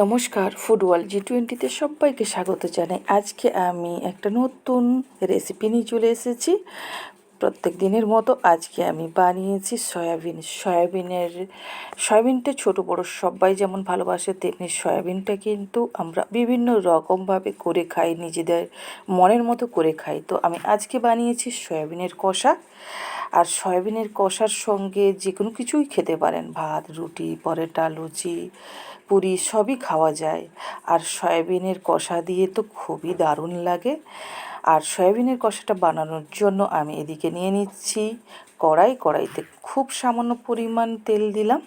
নমস্কার, ফুটবল জি টোয়েন্টিতে সবাইকে স্বাগত জানাই। আজকে আমি একটা নতুন রেসিপি নিয়ে চলে এসেছি। প্রত্যেক দিনের মতো আজকে আমি বানিয়েছি সয়াবিন। সয়াবিনের, সয়াবিনটা ছোট বড় সবাই যেমন ভালোবাসে, তেমনি সয়াবিনটা কিন্তু আমরা বিভিন্ন রকমভাবে করে খাই, নিজেদের মনের মতো করে খাই। তো আমি আজকে বানিয়েছি সয়াবিনের কষা। আর সয়াবিনের কষার সঙ্গে যে কোনো কিছুই খেতে পারেন। ভাত, রুটি, পরোটা, লুচি, পুরি সবই খাওয়া যায়। আর সয়াবিনের কষা দিয়ে তো খুবই দারুণ লাগে। আর সয়াবিনের কষাটা বানানোর জন্য আমি এদিকে নিয়ে নিচ্ছি কড়াই। কড়াইতে খুব সামান্য পরিমাণ তেল দিলাম।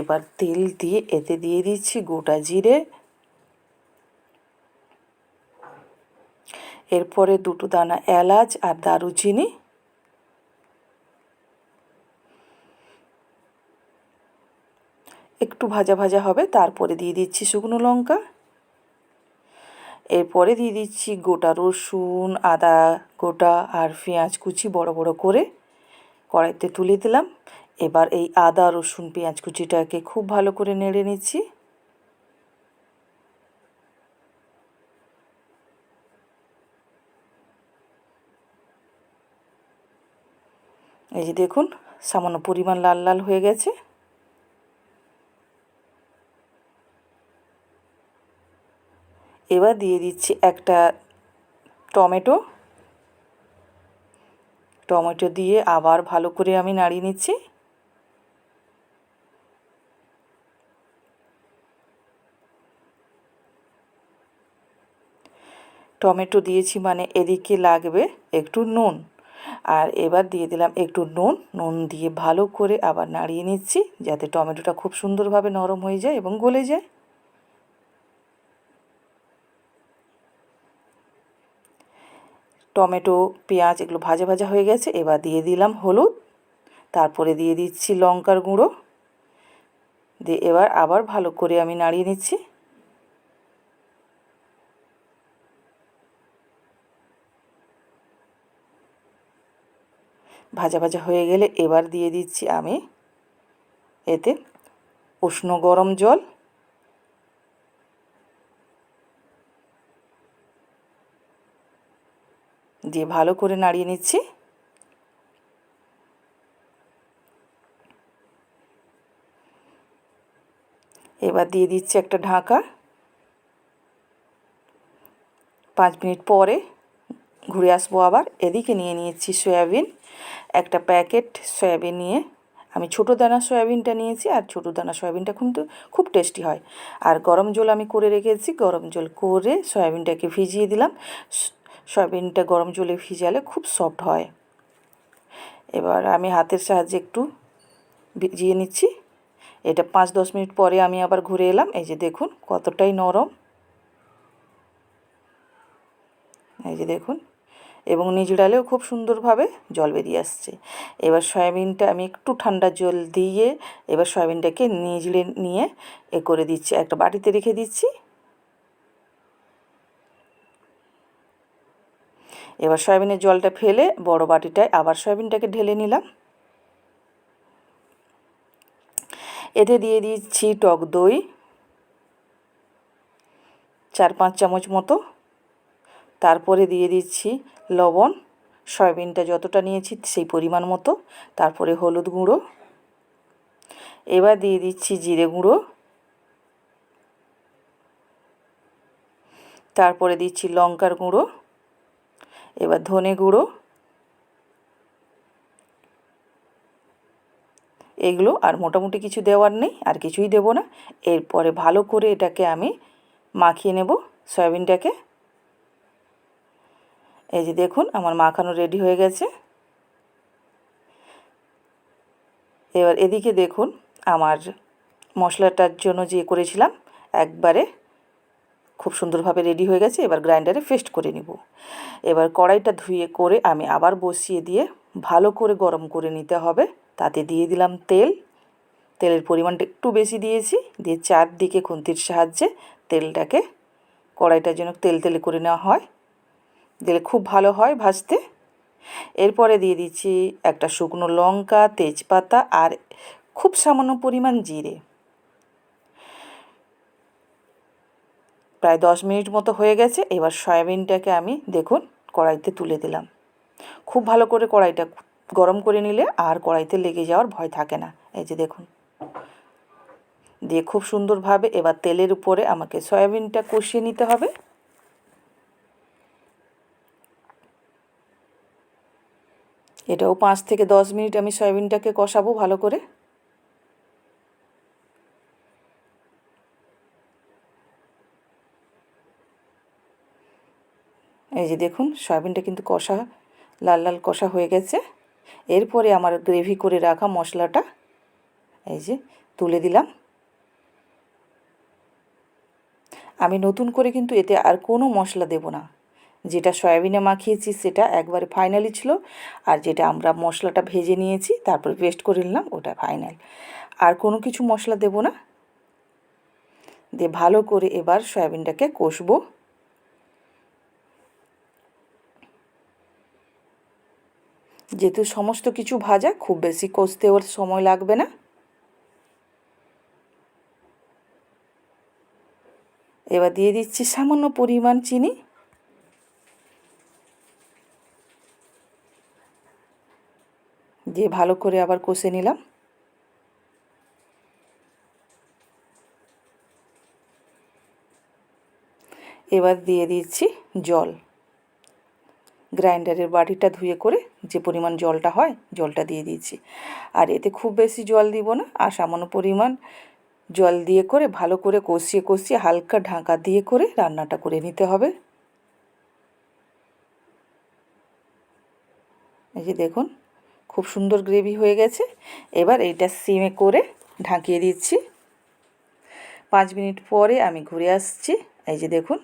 এবার তেল দিয়ে এতে দিয়ে দিচ্ছি গোটা জিরে। এরপরে দুটো দানা এলাচ আর দারুচিনি। একটু ভাজা ভাজা হবে, তারপরে দিয়ে দিচ্ছি শুকনো লঙ্কা। এরপরে দিয়ে দিচ্ছি গোটা রসুন, আদা গোটা আর পেঁয়াজ কুচি বড় বড় করে কড়াইতে তুলে দিলাম। এবার এই আদা, রসুন, পেঁয়াজ কুচিটাকে খুব ভালো করে নেড়ে নিচ্ছি। এই যে দেখুন, সামান্য পরিমাণ লাল লাল হয়ে গেছে। এবার দিয়ে দিচ্ছি একটা টমেটো। টমেটো দিয়ে আবার ভালো করে আমি নাড়িয়ে নিচ্ছি। টমেটো দিয়েছি মানে এদিকে লাগবে একটু নুন। আর এবার দিয়ে দিলাম একটু নুন। নুন দিয়ে ভালো করে আবার নাড়িয়ে নিচ্ছি যাতে টমেটোটা খুব সুন্দরভাবে নরম হয়ে যায় এবং গলে যায়। টমেটো, পেঁয়াজ এগুলো ভাজা ভাজা হয়ে গেছে, এবার দিয়ে দিলাম হলুদ। তারপরে দিয়ে দিচ্ছি লঙ্কার গুঁড়ো। দিয়ে এবার আবার ভালো করে আমি নাড়িয়ে নিচ্ছি। ভাজা ভাজা হয়ে গেলে এবার দিয়ে দিচ্ছি আমি এতে উষ্ণ গরম জল। দিয়ে ভালো করে নাড়িয়ে নিচ্ছি। এবার দিয়ে দিচ্ছি একটা ঢাকা। পাঁচ মিনিট পরে ঘুরে আসব আবার। এদিকে নিয়ে নিয়েছি সয়াবিন। একটা প্যাকেট সয়াবিন নিয়ে। আমি ছোটো দানা সয়াবিনটা নিয়েছি আর ছোটো দানা সয়াবিনটা কিন্তু খুব টেস্টি হয়। আর গরম জল আমি করে রেখেছি। গরম জল করে সয়াবিনটাকে ভিজিয়ে দিলাম। সয়াবিনটা গরম জলে ভিজালে খুব সফট হয়। এবার আমি হাতের সাহায্যে একটু ভিজিয়ে নিচ্ছি। এটা পাঁচ দশ মিনিট পরে আমি আবার ঘুরে এলাম। এই যে দেখুন কতটাই নরম। এই যে দেখুন। এবং নিজড়ালেও খুব সুন্দরভাবে জল বেরিয়ে আসছে। এবার সয়াবিনটা আমি একটু ঠান্ডা জল দিয়ে এবার সয়াবিনটাকে নিজড়ে নিয়ে এ করে দিচ্ছি। একটা বাটিতে রেখে দিচ্ছি। এবার সয়াবিনের জলটা ফেলে বড় বাটিটায় আবার সয়াবিনটাকে ঢেলে নিলাম। এতে দিয়ে দিচ্ছি টক দই, চার পাঁচ চামচ মতো। তারপরে দিয়ে দিচ্ছি লবণ, সয়াবিনটা যতটা নিয়েছি সেই পরিমাণ মতো। তারপরে হলুদ গুঁড়ো। এবার দিয়ে দিচ্ছি জিরে গুঁড়ো। তারপরে দিচ্ছি লঙ্কার গুঁড়ো। এবার ধনে গুঁড়ো। এগুলো আর মোটামুটি কিছু দেওয়ার নেই, আর কিছুই দেব না। এরপরে ভালো করে এটাকে আমি মাখিয়ে নেব সয়াবিনটাকে। এই যে দেখুন, আমার মাখানো রেডি হয়ে গেছে। এবার এদিকে দেখুন, আমার মশলাটার জন্য যে করেছিলাম, একবারে খুব সুন্দরভাবে রেডি হয়ে গেছে, এবার গ্রাইন্ডারে পেস্ট করে নিব। এবার কড়াইটা ধুয়ে করে আমি আবার বসিয়ে দিয়ে ভালো করে গরম করে নিতে হবে। তাতে দিয়ে দিলাম তেল। তেলের পরিমাণটা একটু বেশি দিয়েছি, দিয়ে চারদিকে খুন্তির সাহায্যে তেলটাকে কড়াইটার জন্য তেল তেলে করে নেওয়া হয়। দিলে খুব ভালো হয় ভাজতে। এরপরে দিয়ে দিচ্ছি একটা শুকনো লঙ্কা, তেজপাতা আর খুব সামান্য পরিমাণ জিরে। প্রায় দশ মিনিট মতো হয়ে গেছে, এবার সয়াবিনটাকে আমি দেখুন কড়াইতে তুলে দিলাম। খুব ভালো করে কড়াইটা গরম করে নিলে আর কড়াইতে লেগে যাওয়ার ভয় থাকে না। এই যে দেখুন। দিয়ে খুব সুন্দরভাবে এবার তেলের উপরে আমাকে সয়াবিনটা কষিয়ে নিতে হবে। এটাও পাঁচ থেকে দশ মিনিট আমি সয়াবিনটাকে কষাবো ভালো করে। এই যে দেখুন, সয়াবিনটা কিন্তু কষা, লাল লাল কষা হয়ে গেছে। এরপরে আমার গ্রেভি করে রাখা মশলাটা এই যে তুলে দিলাম। আমি নতুন করে কিন্তু এতে আর কোনো মশলা দেব না। যেটা সয়াবিনে মাখিয়েছি সেটা একবারে ফাইনালি ছিল, আর যেটা আমরা মশলাটা ভেজে নিয়েছি, তারপরে পেস্ট করে নিলাম, ওটা ফাইনাল। আর কোনো কিছু মশলা দেব না। দিয়ে ভালো করে এবার সয়াবিনটাকে কষবো। যেহেতু সমস্ত কিছু ভাজা, খুব বেশি কষতে ওর সময় লাগবে না। এবার দিয়ে দিচ্ছি সামান্য পরিমাণ চিনি। দিয়ে ভালো করে আবার কষে নিলাম। এবার দিয়ে দিচ্ছি জল। গ্রাইন্ডারের বাটিটা ধুয়ে করে যে পরিমাণ জলটা হয়, জলটা দিয়ে দিয়েছি। আর এতে খুব বেশি জল দিব না, আর সামান্য পরিমাণ জল দিয়ে করে, ভালো করে কষিয়ে কষিয়ে হালকা ঢাকা দিয়ে করে রান্নাটা করে নিতে হবে। এই যে দেখুন, খুব সুন্দর গ্রেভি হয়ে গেছে। এবার এইটা সিমে করে ঢাকিয়ে দিচ্ছি। পাঁচ মিনিট পরে আমি ঘুরে আসছি। এই যে দেখুন,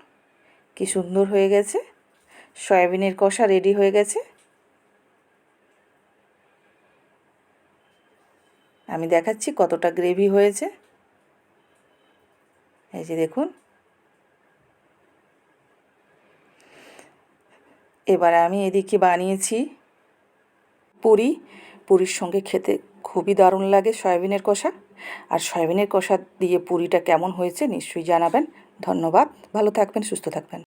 কি সুন্দর হয়ে গেছে। সয়াবিনের কষা রেডি হয়ে গেছে। আমি দেখাচ্ছি কতটা গ্রেভি হয়েছে। এই যে দেখুন। এবার আমি এদিকে বানিয়েছি পুরি। পুরীর সঙ্গে খেতে খুবই দারুণ লাগে সয়াবিনের কষা। আর সয়াবিনের কষা দিয়ে পুরিটা কেমন হয়েছে নিশ্চয়ই জানাবেন। ধন্যবাদ। ভালো থাকবেন, সুস্থ থাকবেন।